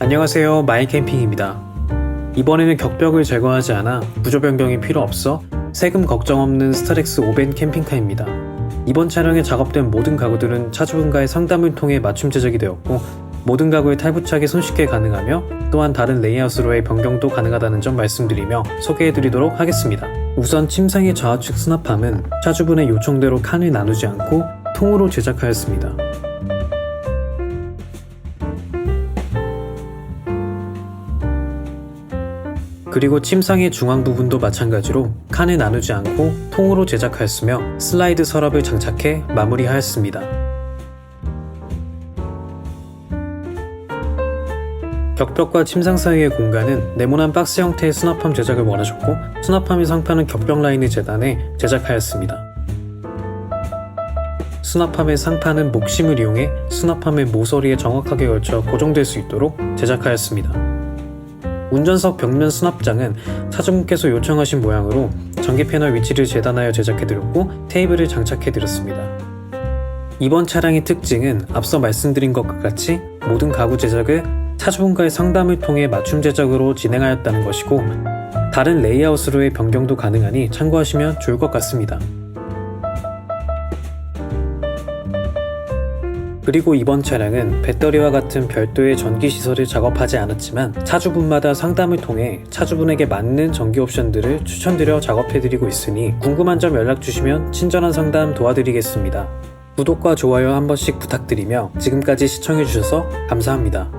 안녕하세요. 마이캠핑입니다. 이번에는 격벽을 제거하지 않아 구조 변경이 필요 없어 세금 걱정 없는 스타렉스 5벤 캠핑카입니다. 이번 차량에 작업된 모든 가구들은 차주분과의 상담을 통해 맞춤 제작이 되었고 모든 가구에 탈부착이 손쉽게 가능하며 또한 다른 레이아웃으로의 변경도 가능하다는 점 말씀드리며 소개해드리도록 하겠습니다. 우선 침상의 좌측 수납함은 차주분의 요청대로 칸을 나누지 않고 통으로 제작하였습니다 그리고 침상의 중앙 부분도 마찬가지로 칸을 나누지 않고 통으로 제작하였으며 슬라이드 서랍을 장착해 마무리하였습니다. 격벽과 침상 사이의 공간은 네모난 박스 형태의 수납함 제작을 원하셨고 수납함의 상판은 격벽 라인을 재단해 제작하였습니다. 수납함의 상판은 목심을 이용해 수납함의 모서리에 정확하게 걸쳐 고정될 수 있도록 제작하였습니다. 운전석 벽면 수납장은 차주분께서 요청하신 모양으로 전기 패널 위치를 재단하여 제작해드렸고 테이블을 장착해드렸습니다. 이번 차량의 특징은 앞서 말씀드린 것과 같이 모든 가구 제작을 차주분과의 상담을 통해 맞춤 제작으로 진행하였다는 것이고 다른 레이아웃으로의 변경도 가능하니 참고하시면 좋을 것 같습니다. 그리고 이번 차량은 배터리와 같은 별도의 전기 시설을 작업하지 않았지만 차주분마다 상담을 통해 차주분에게 맞는 전기 옵션들을 추천드려 작업해드리고 있으니 궁금한 점 연락 주시면 친절한 상담 도와드리겠습니다. 구독과 좋아요 한 번씩 부탁드리며 지금까지 시청해주셔서 감사합니다.